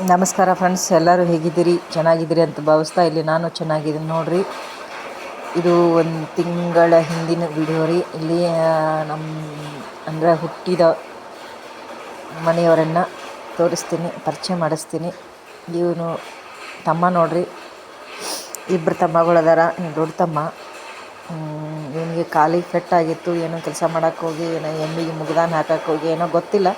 ನಮಸ್ಕಾರ ಫ್ರೆಂಡ್ಸ್ ಎಲ್ಲರೂ ಹೇಗಿದ್ದೀರಿ? ಚೆನ್ನಾಗಿದ್ದೀರಿ ಅಂತ ಭಾವಿಸ್ತಾ ಇಲ್ಲಿ ನಾನು ಚೆನ್ನಾಗಿದ್ದೀನಿ ನೋಡಿರಿ. ಇದು ಒಂದು ತಿಂಗಳ ಹಿಂದಿನ ವಿಡಿಯೋ ರೀ. ಇಲ್ಲಿ ನಮ್ಮ ಅಂದರೆ ಹುಟ್ಟಿದ ಮನೆಯವರನ್ನು ತೋರಿಸ್ತೀನಿ, ಪರಿಚಯ ಮಾಡಿಸ್ತೀನಿ. ಇವನು ತಮ್ಮ ನೋಡಿರಿ. ಇಬ್ಬರು ತಮ್ಮಗಳದಾರ ದೊಡ್ಡ ತಮ್ಮ. ಇವನಿಗೆ ಕಾಲಿಗೆ ಕೆಟ್ಟಾಗಿತ್ತು ಏನೋ ಕೆಲಸ ಮಾಡೋಕ್ಕೋಗಿ ಏನೋ ಎಮ್ಮಿಗೆ ಮುಗ್ದಾನ ಹಾಕೋಕ್ಕೋಗಿ ಏನೋ ಗೊತ್ತಿಲ್ಲ.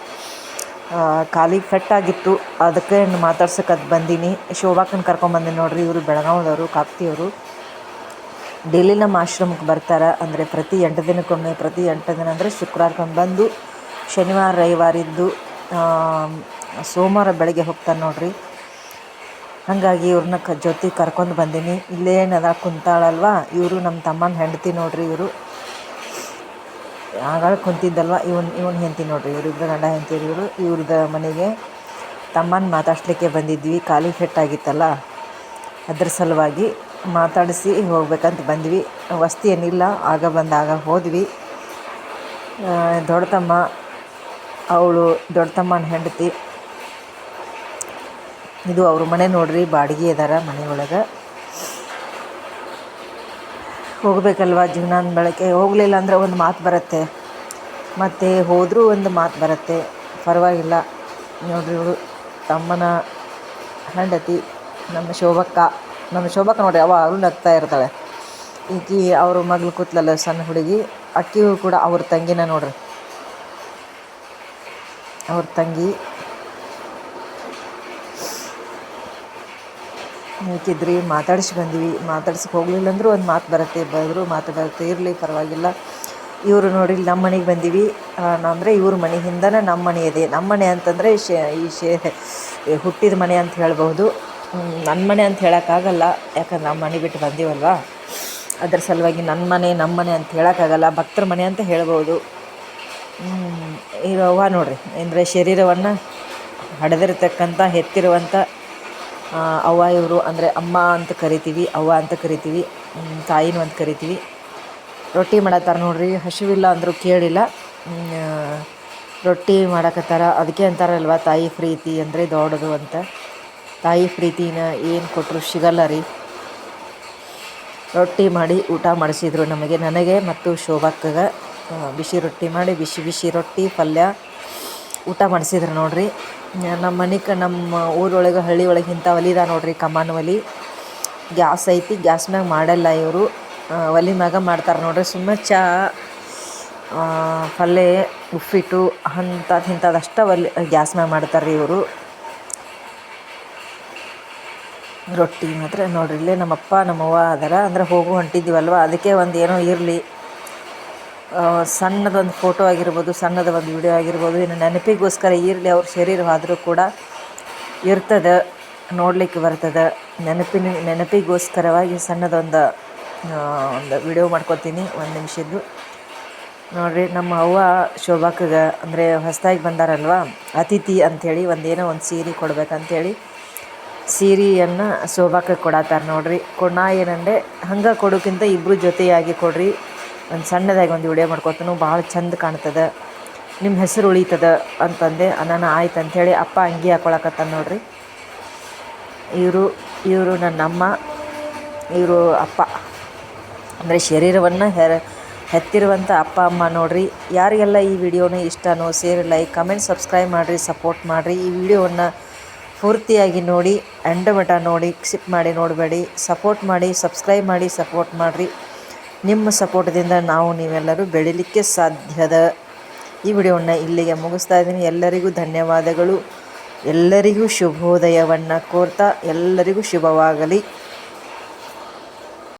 ಕಾಲಿಗೆ ಫೆಟ್ಟಾಗಿತ್ತು ಅದಕ್ಕೆ ಮಾತಾಡ್ಸಕ್ಕೆ ಅದು ಬಂದೀನಿ. ಶೋಭಾಕನ್ ಕರ್ಕೊಂಬಂದಿನಿ ನೋಡ್ರಿ, ಇವರು ಬೆಳಗಾವದವರು, ಕಾಪ್ತಿಯವರು. ಡೈಲಿ ನಮ್ಮ ಆಶ್ರಮಕ್ಕೆ ಬರ್ತಾರೆ. ಅಂದರೆ ಪ್ರತಿ ಎಂಟು ದಿನಕ್ಕೊಮ್ಮೆ, ಪ್ರತಿ ಎಂಟು ದಿನ ಅಂದರೆ ಶುಕ್ರವಾರಕ್ಕೊಮ್ಮೆ ಬಂದು, ಶನಿವಾರ, ರವಿವಾರ ಇದ್ದು ಸೋಮವಾರ ಬೆಳಗ್ಗೆ ಹೋಗ್ತಾರೆ ನೋಡ್ರಿ. ಹಾಗಾಗಿ ಇವ್ರನ್ನ ಕ, ಜೊತೆ ಕರ್ಕೊಂಡು ಬಂದೀನಿ. ಇಲ್ಲೇನದ ಕುಂತಾಳಲ್ವ? ಇವರು ನಮ್ಮ ತಮ್ಮನ ಹೆಂಡತಿ ನೋಡ್ರಿ ಇವರು. ಆಗಾಗ ಕುಂತಿದ್ದಲ್ವ? ಇವನ್ ಇವನ್ ಹೆಂಡತಿ ನೋಡ್ರಿ ಇವರಿಬ್ಬರು ಗಂಡ ಹೆಂಡತಿ ಇವರು ಇವ್ರದ್ದು ಮನೆಗೆ ತಮ್ಮನ ಮಾತಾಡ್ಸ್ಲಿಕ್ಕೆ ಬಂದಿದ್ವಿ. ಖಾಲಿ ಫೆಟ್ಟಾಗಿತ್ತಲ್ಲ ಅದ್ರ ಸಲುವಾಗಿ ಮಾತಾಡಿಸಿ ಹೋಗ್ಬೇಕಂತ ಬಂದ್ವಿ. ವಸ್ತಿ ಏನಿಲ್ಲ, ಆಗ ಬಂದಾಗ ಹೋದ್ವಿ. ದೊಡ್ಡ ತಮ್ಮ ಅವಳು ದೊಡ್ಡ ತಮ್ಮನ ಹೆಂಡತಿ. ಇದು ಅವ್ರ ಮನೆ ನೋಡ್ರಿ, ಬಾಡಿಗೆ ಇದಾರ ಮನೆ ಹೋಗಬೇಕಲ್ವ ಜೀವನದ ಬೆಳಕೆ? ಹೋಗಲಿಲ್ಲ ಅಂದರೆ ಒಂದು ಮಾತು ಬರುತ್ತೆ. ಮತ್ತು ಹೋದರೂ ಒಂದು ಮಾತು ಬರುತ್ತೆ. ಪರವಾಗಿಲ್ಲ. ನೋಡ್ರಿ ಇವಳು ತಮ್ಮನ ಹೆಂಡತಿ, ನಮ್ಮ ಶೋಭಕ್ಕ. ನಮ್ಮ ಶೋಭಕ್ಕ ನೋಡ್ರಿ ಯಾವಾಗಲೂ ನಗ್ತಾ ಇರ್ತಾಳೆ. ಈಕಿ ಅವ್ರ ಮಗಳು ಕೂತ್ಲಲ್ಲ ಸಣ್ಣ ಹುಡುಗಿ ಅಕ್ಕಿಯೂ ಕೂಡ ಅವ್ರ ತಂಗಿನ ನೋಡ್ರಿ. ಅವ್ರ ತಂಗಿ. ಬೇಕಿದ್ರಿ ಮಾತಾಡಿಸಿ ಬಂದ್ವಿ. ಮಾತಾಡ್ಸಕ್ಕೆ ಹೋಗಲಿಲ್ಲ ಅಂದರೂ ಒಂದು ಮಾತು ಬರುತ್ತೆ. ಬರೆದ್ರು ಮಾತು ಬರುತ್ತೆ. ಇರಲಿ ಪರವಾಗಿಲ್ಲ. ಇವರು ನೋಡಿ ನಮ್ಮ ಮನೆಗೆ ಬಂದೀವಿ. ಅಂದರೆ ಇವ್ರ ಮನೆ ಹಿಂದನೇ ನಮ್ಮ ಮನೆ ಇದೆ. ನಮ್ಮ ಮನೆ ಅಂತಂದರೆ ಶೇ, ಈ ಶೇ ಹುಟ್ಟಿದ ಮನೆ ಅಂತ ಹೇಳ್ಬೋದು ನನ್ನ ಮನೆ ಅಂತ ಹೇಳೋಕ್ಕಾಗಲ್ಲ ಯಾಕಂದ್ರೆ ನಮ್ಮ ಮನೆ ಬಿಟ್ಟು ಬಂದೀವಲ್ವಾ? ಅದ್ರ ಸಲುವಾಗಿ ನನ್ನ ಮನೆ ನಮ್ಮ ಮನೆ ಅಂತ ಹೇಳೋಕ್ಕಾಗಲ್ಲ ಭಕ್ತರ ಮನೆ ಅಂತ ಹೇಳ್ಬೋದು ಇರವ್ವ ನೋಡಿರಿ. ಅಂದರೆ ಶರೀರವನ್ನು ಹಡೆದಿರ್ತಕ್ಕಂಥ ಹೆತ್ತಿರುವಂಥ ಅವ್ವ ಇವರು ಅಂದರೆ ಅಮ್ಮ ಅಂತ ಕರಿತೀವಿ, ಅವ್ವ ಅಂತ ಕರಿತೀವಿ ತಾಯಿನೂ ಅಂತ ಕರಿತೀವಿ. ರೊಟ್ಟಿ ಮಾಡತ್ತಾರ ನೋಡ್ರಿ, ಹಸಿವಿಲ್ಲ ಅಂದರೂ ಕೇಳಿಲ್ಲ. ರೊಟ್ಟಿ ಮಾಡಕತ್ತಾರ. ಅದಕ್ಕೆ ಅಂತಾರಲ್ವ, ತಾಯಿ ಪ್ರೀತಿ ಅಂದರೆ ದೊಡ್ಡದು ಅಂತ. ತಾಯಿ ಪ್ರೀತಿನ ಏನು ಕೊಟ್ಟರು ಸಿಗಲ್ಲ ರೀ. ರೊಟ್ಟಿ ಮಾಡಿ ಊಟ ಮಾಡಿಸಿದ್ರು ನಮಗೆ, ನನಗೆ ಮತ್ತು ಶೋಭಾಕ್ಕಗೆ. ಬಿಸಿ ರೊಟ್ಟಿ ಮಾಡಿ, ಬಿಸಿ ಬಿಸಿ ರೊಟ್ಟಿ, ಪಲ್ಯ. ಊಟ ಮಾಡಿಸಿದ್ರು ನೋಡಿರಿ. ನಮ್ಮ ಮನೆ ಕ ನಮ್ಮ ಊರೊಳಗೆ ಹಳ್ಳಿ ಒಳಗೆ ಇಂಥ ಒಲೆ ಇದಾವೆ ನೋಡ್ರಿ ಕಮಾನ್ ಒಲಿ. ಗ್ಯಾಸ್ ಐತಿ, ಗ್ಯಾಸ್ ಮ್ಯಾಗ ಮಾಡಲ್ಲ ಇವರು. ಒಲೆ ಮ್ಯಾಗ ಮಾಡ್ತಾರೆ ನೋಡಿರಿ. ಸುಮ್ಮನೆ ಚಾ ಪಲ್ಯ ಉಪ್ಪಿಟ್ಟು ಅಂಥದ್ದು ಇಂಥದ್ದು ಅಷ್ಟೇ ಒಲೆ, ಗ್ಯಾಸ್ ಮ್ಯಾಗ ಮಾಡ್ತಾರೆ ರೀ ಇವರು. ರೊಟ್ಟಿ ಮಾತ್ರ ನೋಡ್ರಿ. ಇಲ್ಲೇ ನಮ್ಮಪ್ಪ, ನಮ್ಮವ್ವ ಅದರ. ಅಂದ್ರೆ ಹೋಗು ಹೊಂಟಿದ್ದೀವಲ್ವ ಅದಕ್ಕೆ ಒಂದು ಏನೋ ಇರಲಿ. ಸಣ್ಣದೊಂದು ಫೋಟೋ ಆಗಿರ್ಬೋದು, ಸಣ್ಣದ ಒಂದು ವಿಡಿಯೋ ಆಗಿರ್ಬೋದು, ಇನ್ನು ನೆನಪಿಗೋಸ್ಕರ ಇರಲಿ ಅವ್ರ ಶರೀರವಾದರೂ ಕೂಡ ಇರ್ತದೆ, ನೋಡಲಿಕ್ಕೆ ಬರ್ತದೆ. ನೆನಪಿನ, ನೆನಪಿಗೋಸ್ಕರವಾಗಿ ಸಣ್ಣದೊಂದು ಒಂದು ವಿಡಿಯೋ ಮಾಡ್ಕೊತೀನಿ, ಒಂದು ನಿಮಿಷದ್ದು. ನೋಡಿರಿ, ನಮ್ಮ ಅವ್ವ ಶೋಭಾಕಗೆ, ಅಂದರೆ ಹೊಸದಾಗಿ ಬಂದಾರಲ್ವ, ಅತಿಥಿ ಅಂಥೇಳಿ ಒಂದೇನೋ ಒಂದು ಸೀರೆ ಕೊಡ್ಬೇಕಂಥೇಳಿ ಸೀರೆಯನ್ನು ಶೋಭಾಕ ಕೊಡತ್ತಾರೆ ನೋಡಿರಿ. ಕೊಡ ಏನಂದರೆ ಹಂಗೆ ಕೊಡೋಕ್ಕಿಂತ ಇಬ್ಬರು ಜೊತೆಯಾಗಿ ಕೊಡ್ರಿ. ಒಂದು ಸಣ್ಣದಾಗಿ ಒಂದು ವಿಡಿಯೋ ಮಾಡ್ಕೊತನು, ಭಾಳ ಚಂದ ಕಾಣ್ತದೆ. ನಿಮ್ಮ ಹೆಸರು ಉಳಿತದ ಅಂತಂದೆ ನಾನು ಆಯ್ತು ಅಂಥೇಳಿ ಅಪ್ಪ ಅಂಗಿ ಹಾಕೊಳಕತ್ತ ನೋಡ್ರಿ. ಇವರು ಇವರು ನನ್ನ ಅಮ್ಮ ಇವರು ಅಪ್ಪ. ಅಂದರೆ ಶರೀರವನ್ನು ಹೆರ ಹೆತ್ತಿರುವಂಥ ಅಪ್ಪ, ಅಮ್ಮ ನೋಡ್ರಿ. ಯಾರಿಗೆಲ್ಲ ಈ ವಿಡಿಯೋನ ಇಷ್ಟನೋ ಸೇರಿ ಲೈಕ್ ಕಮೆಂಟ್ ಸಬ್ಸ್ಕ್ರೈಬ್ ಮಾಡಿರಿ ಸಪೋರ್ಟ್ ಮಾಡಿರಿ. ಈ ವಿಡಿಯೋವನ್ನು ಪೂರ್ತಿಯಾಗಿ ನೋಡಿ ಎಂಡ ಮಟ ನೋಡಿ ಕ್ಸಿಪ್ ಮಾಡಿ ನೋಡಬೇಡಿ. ಸಪೋರ್ಟ್ ಮಾಡಿ ಸಬ್ಸ್ಕ್ರೈಬ್ ಮಾಡಿ ಸಪೋರ್ಟ್ ಮಾಡಿರಿ. ನಿಮ್ಮ ಸಪೋರ್ಟ್ದಿಂದ ನಾವು ನೀವೆಲ್ಲರೂ ಬೆಳಿಲಿಕ್ಕೆ ಸಾಧ್ಯದ ಈ ವಿಡಿಯೋವನ್ನು ಇಲ್ಲಿಗೆ ಮುಗಿಸ್ತಾ ಇದ್ದೀನಿ. ಎಲ್ಲರಿಗೂ ಧನ್ಯವಾದಗಳು. ಎಲ್ಲರಿಗೂ ಶುಭೋದಯವನ್ನು ಕೋರ್ತಾ ಎಲ್ಲರಿಗೂ ಶುಭವಾಗಲಿ.